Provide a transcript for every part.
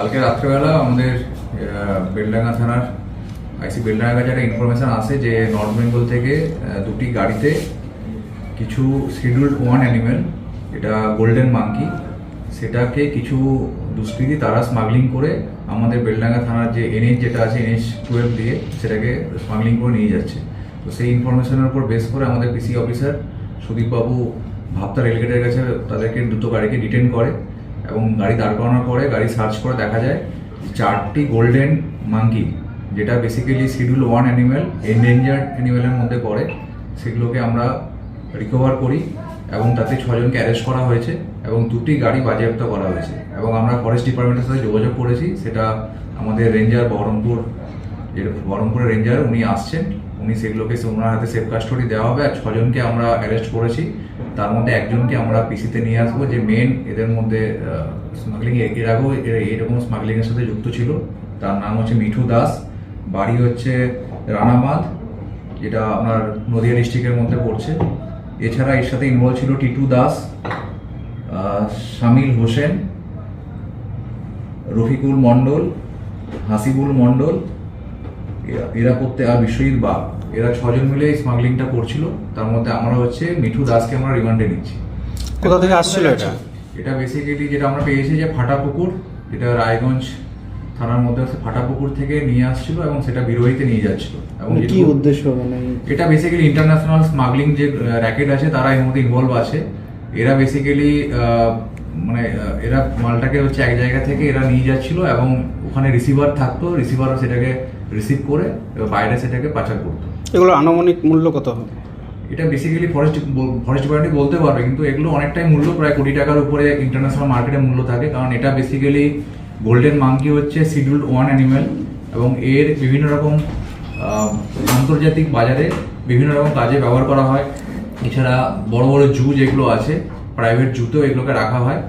কালকে রাত্রেবেলা আমাদের বেলডাঙ্গা থানার আইসি বেলডাঙ্গা কাছে একটা ইনফরমেশন আসে যে নর্থ বেঙ্গল থেকে দুটি গাড়িতে কিছু শিডিউল্ড ওয়ান অ্যানিমেল এটা গোল্ডেন মাঙ্কি সেটাকে কিছু দুষ্কৃতী তারা স্মাগলিং করে আমাদের বেলডাঙ্গা থানার যে এনএইচ যেটা আছে এনএইচ টুয়েলভ দিয়ে সেটাকে স্মাগলিং করে নিয়ে যাচ্ছে। তো সেই ইনফরমেশনের উপর বেস করে আমাদের পিসি অফিসার সুদীপবাবু ভাবতা রেলগেটের কাছে তাদেরকে দুটো গাড়িকে ডিটেন করে। এবং গাড়ি দাঁড় করানোর পরে গাড়ি সার্চ করে দেখা যায় চারটি গোল্ডেন মাঙ্কি, যেটা basically schedule one animal endangered অ্যানিমেলের মধ্যে পড়ে। সেগুলোকে আমরা রিকভার করি এবং তাতে ছজনকে অ্যারেস্ট করা হয়েছে এবং দুটি গাড়ি বাজেয়াপ্ত করা হয়েছে। এবং আমরা ফরেস্ট ডিপার্টমেন্টের সাথে যোগাযোগ করেছি, সেটা আমাদের রেঞ্জার বহরমপুর যে বহরমপুরের রেঞ্জার উনি আসছেন, উনি সেগুলোকে ওনার হাতে সেফ কাস্টডি দেওয়া হবে আর ছজনকে আমরা অ্যারেস্ট করেছি। তার মধ্যে একজনকে আমরা পিসিতে নিয়ে আসব, যে মেন এদের মধ্যে স্মাগলিং এর আগেও এরকম স্মাগলিং এর সাথে যুক্ত ছিল। তার নাম হচ্ছে মিঠু দাস, বাড়ি হচ্ছে রানামাদ যেটা আপনার নদিয়া ডিস্ট্রিক্টের মধ্যে পড়ছে। এছাড়া এর সাথে ইনভলভ ছিল টিটু দাস শামিল হোসেন, রফিকুল মণ্ডল, হাসিবুল মণ্ডল এরা- করতে আর বিশ্বজিৎ বাগ এরা ছজন মিলে স্মাগলিংটা করছিল। তার মধ্যে আমরা হচ্ছে মিঠু দাসকে আমরা রিমান্ডে নিচ্ছি। কোথা থেকে আসছিল এটা? এটা? বেসিক্যালি যেটা আমরা পেয়েছি যে ফাটাপুকুর যেটা রায়গঞ্জ থানার মধ্যে আছে ফাটাপুকুর থেকে নিয়ে আসছিল এবং সেটা বিরোহীতে নিয়ে যাচ্ছিল। এবং কি উদ্দেশ্য মানে? এটা বেসিক্যালি ইন্টারন্যাশনাল স্মাগলিং যে র্যাকেট আছে তারা এর মধ্যে ইনভলভ আছে। এরা বেসিক্যালি মানে এরা মালটাকে হচ্ছে এক জায়গা থেকে এরা নিয়ে যাচ্ছিল এবং ওখানে রিসিভার থাকতো। রিসিভার সেটাকে রিসিভ করে বাইরে সেটাকে পাচার করতো। এগুলো আনুমানিক মূল্য কত হবে? এটা বেসিক্যালি ফরেস্ট ফরেস্ট ডিপার্টমেন্ট বলতে পারবে কিন্তু এগুলো অনেকটাই মূল্য প্রায় কোটি টাকার উপরে ইন্টারন্যাশনাল মার্কেটে মূল্য থাকে কারণ এটা বেসিক্যালি গোল্ডেন মাঙ্কি হচ্ছে শিডিউল্ড ওয়ান অ্যানিমেল এবং এর বিভিন্ন রকম আন্তর্জাতিক বাজারে বিভিন্ন রকম কাজে ব্যবহার করা হয়। এছাড়া বড় বড় জু যেগুলো আছে প্রাইভেট জুতেও এগুলোকে রাখা হয়।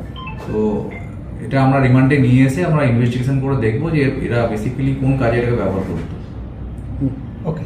এটা আমরা রিমান্ডে নিয়ে এসে আমরা ইনভেস্টিগেশন করে দেখব যে এরা বেসিক্যালি কোন কাজে এটাকে ব্যবহার করতো। ওকে